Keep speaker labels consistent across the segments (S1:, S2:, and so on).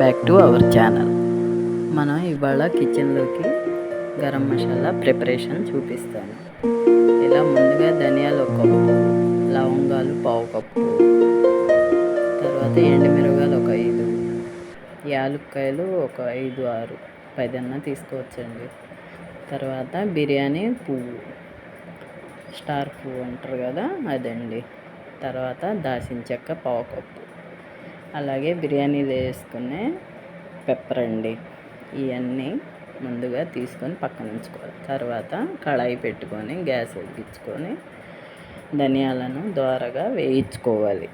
S1: Back to our channel మనం ఇవాళ కిచెన్లోకి గరం మసాలా ప్రిపరేషన్ చూపిస్తాను. ఇలా ముందుగా ధనియాలు ఒక కప్పు లవంగాలు పావు కప్పు తర్వాత ఎండుమిరగాలు ఒక ఐదు యాలుక్కాయలు ఒక ఐదు ఆరు పదన్నా తీసుకోవచ్చండి. తర్వాత బిర్యానీ పువ్వు స్టార్ పువ్వు అంటారు కదా అదండి. తర్వాత దాచిన చెక్క పావు కప్పు. అలాగే బిర్యానీలో వేసుకునే పెప్పర్ అండి. ఇవన్నీ ముందుగా తీసుకొని పక్కన ఉంచుకోవాలి. తర్వాత కళాయి పెట్టుకొని గ్యాస్ వెలిగించుకొని ధనియాలను ద్వారగా వేయించుకోవాలి.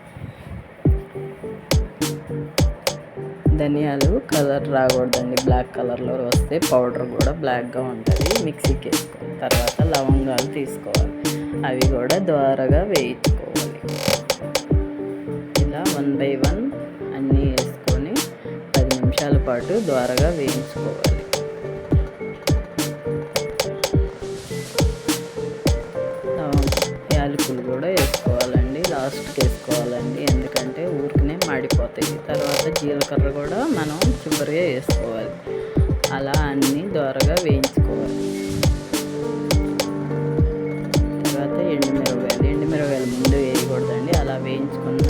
S1: ధనియాలు కలర్ రాకూడదండి. బ్లాక్ కలర్లో వస్తే పౌడర్ కూడా బ్లాక్గా ఉంటుంది. మిక్సీకి వేసుకోవాలి తర్వాత లవంగాలు తీసుకోవాలి. అవి కూడా ద్వారగా వేయించు నిమిషాల పాటు ద్వారగా వేయించుకోవాలి. యాలకులు కూడా వేసుకోవాలండి లాస్ట్కి వేసుకోవాలండి ఎందుకంటే ఊరికనే మాడిపోతాయి. తర్వాత జీలకర్ర కూడా మనం చివరిగా వేసుకోవాలి. అలా అన్నీ ద్వారగా వేయించుకోవాలి. తర్వాత ఎండుమిరపకాయలు ఎండుమిరపకాయలు ముందు వేయకూడదండి అలా వేయించుకున్న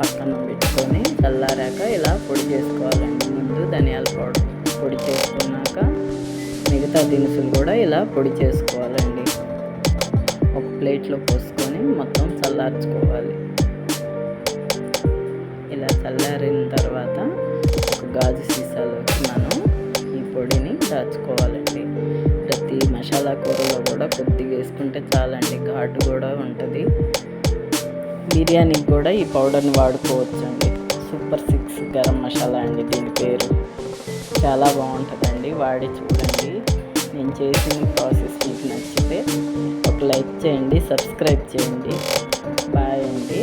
S1: పక్కన పెట్టుకొని చల్లారాక ఇలా పొడి చేసుకోవాలండి ముందు ధనియాల పౌడర్ పొడి చేసుకున్నాక మిగతా దినుసులు కూడా ఇలా పొడి చేసుకోవాలండి. ఒక ప్లేట్లో పోసుకొని మొత్తం చల్లార్చుకోవాలి. ఇలా చల్లారిన తర్వాత ఒక గాజు సీసాలోకి మనం ఈ పొడిని దాచుకోవాలండి. ప్రతి మసాలా కూరలో కూడా కొద్దిగా వేసుకుంటే చాలండి ఘాటు కూడా ఉంటుంది. బిర్యానీకి కూడా ఈ పౌడర్ని వాడుకోవచ్చండి. సూపర్ సిక్స్ గరం మసాలా అండి దీని పేరు. చాలా బాగుంటుందండి వాడి చూడండి. నేను చేసిన ప్రాసెస్ మీకు నచ్చితే ఒక లైక్ చేయండి సబ్స్క్రైబ్ చేయండి. బాయ్ అండి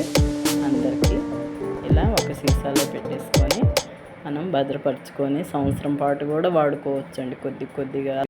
S1: అందరికీ. ఇలా ఒక సీసాలో పెట్టేసుకొని మనం భద్రపరచుకొని సంవత్సరం పాటు కూడా వాడుకోవచ్చండి కొద్ది కొద్దిగా.